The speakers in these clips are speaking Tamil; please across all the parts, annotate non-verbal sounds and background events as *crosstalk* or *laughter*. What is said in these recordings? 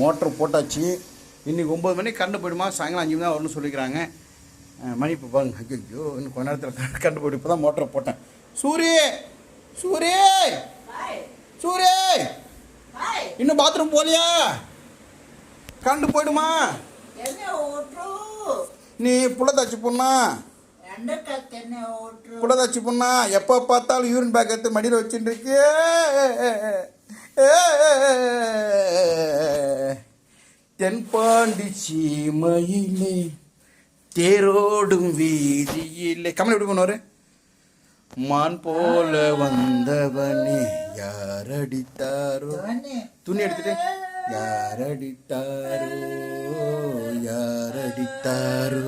மோட்ரு போட்டாச்சு. இன்றைக்கி ஒம்பது மணிக்கு கண்டு போயிடுமா? சாயங்காலம் அஞ்சு மணி தான் வரும்னு சொல்லிக்கிறாங்க. மணி இப்போ பாருங்க. ஐயோ இன்னும் கொஞ்ச நேரத்தில் கண்டு போய்ட்டு இப்போ தான் மோட்டரை போட்டேன். சூரிய சூரிய சூரிய இன்னும் பாத்ரூம் போலியா கண்டு போயிடுமா? நீ புள்ளதாச்சி பொண்ணா? புள்ளதாச்சி பொண்ணா? எப்போ பார்த்தாலும் யூரின் பேக் எடுத்து மடியில் வச்சுட்டு இருக்கு. ஏ. தென்பாண்டி சீமையிலே தேரோடும் வீதியிலே. கமல் எப்படி பண்ணுவார் மான் போல வந்தவனே யார் அடித்தாரோ துணி எடுத்துட்டு யார் அடித்தாரோ யார் அடித்தாரோ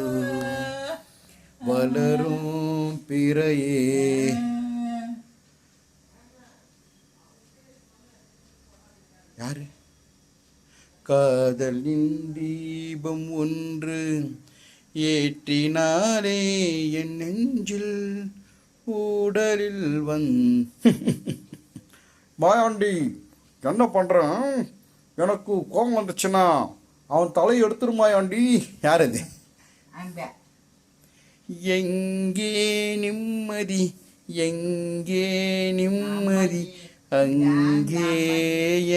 வளரும் பிறையே. யாரு? காதலின் தீபம் ஒன்று ஏற்றினாலே என் நெஞ்சில் ஊடலில் வந் *laughs* மாயாண்டி என்ன பண்ணுறேன் எனக்கு கோபம் வந்துச்சுன்னா அவன் தலையை எடுத்துருமாயாண்டி யார் அது? ಅಂಬ எங்கே நிம்மதி? எங்கே நிம்மதி? அங்கே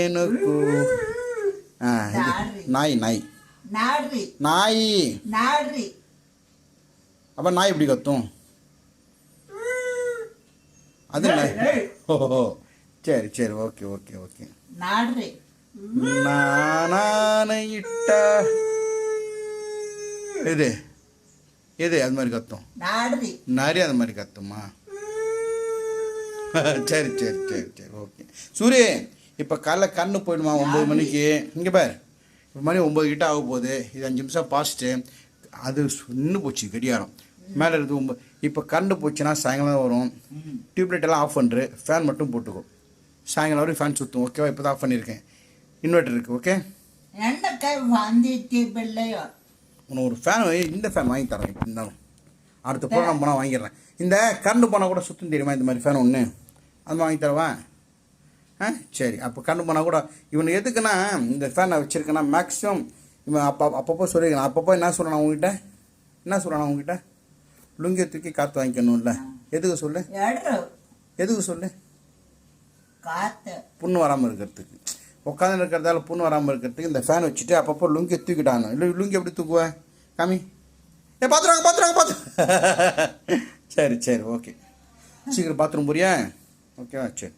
எனக்கு இது நாய் நாய். நாய். அப்போ நாய் எப்படி கத்தும்? அது ஓஹோ சரி சரி. Okay okay okay. நானையிட்ட எது எது அது மாதிரி கத்தும். நரி அது மாதிரி கத்துமா? சரி சரி சரி சரி. ஓகே. சூரிய இப்போ காலைல கண்ணு போயிடுமா ஒம்பது மணிக்கு? இங்கே பார். இப்போ மணி ஒம்பது கிட்ட ஆக போகுது. இது அஞ்சு நிமிஷம் பாஸ்ட்டு அது நின்று போச்சு கடியாரம் மேலே இருக்குது ஒம்பது இப்போ கரண்ட் போச்சுன்னா சாயங்காலம் வரும். டியூப்லைட் எல்லாம் ஆஃப் பண்ணுறு ஃபேன் மட்டும் போட்டுக்கோ. சாயங்காலம் வரைக்கும் ஃபேன் சுற்றும் ஓகேவா இப்போ தான் ஆஃப் பண்ணியிருக்கேன் இன்வெர்டர் இருக்குது ஓகே உனக்கு ஒரு ஃபேன் இந்த ஃபேன் வாங்கி தரேன் இப்போ இருந்தாலும். அடுத்த ப்ரோக்ராம் போனால் வாங்கிடுறேன். இந்த கரண்ட் போனால் கூட சுத்தம் தெரியுமா? இந்த மாதிரி ஃபேன் ஒன்று அது வாங்கி தரவா? ஆ சரி. அப்போ கண்டு போனால் கூட இவனை எதுக்குன்னா இந்த ஃபேன் நான் வச்சுருக்கேன்னா மேக்ஸிமம் இவன் அப்போ அப்பப்போ சொல்லியிருக்கான். அப்பப்போ என்ன சொல்கிறான் உங்ககிட்ட என்ன சொல்கிறான் உங்ககிட்ட லுங்கியை தூக்கி காற்று வாங்கிக்கணும்ல. எதுக்கு சொல்லு? எதுக்கு சொல்லு? புண்ணு வராமல் இருக்கிறதுக்கு. உட்காந்து இருக்கிறதால புண்ணு வராமல் இருக்கிறதுக்கு இந்த ஃபேன் வச்சுட்டு அப்பப்போ லுங்கியை தூக்கிட்டானு. இல்லை லுங்கி எப்படி தூக்குவேன் கம்மி ஏ பார்த்துருவாங்க பார்த்துருவாங்க பார்த்து *laughs* சரி சரி ஓகே. சீக்கிரம் பாத்ரூம் போறியா? ஓகேவா சரி.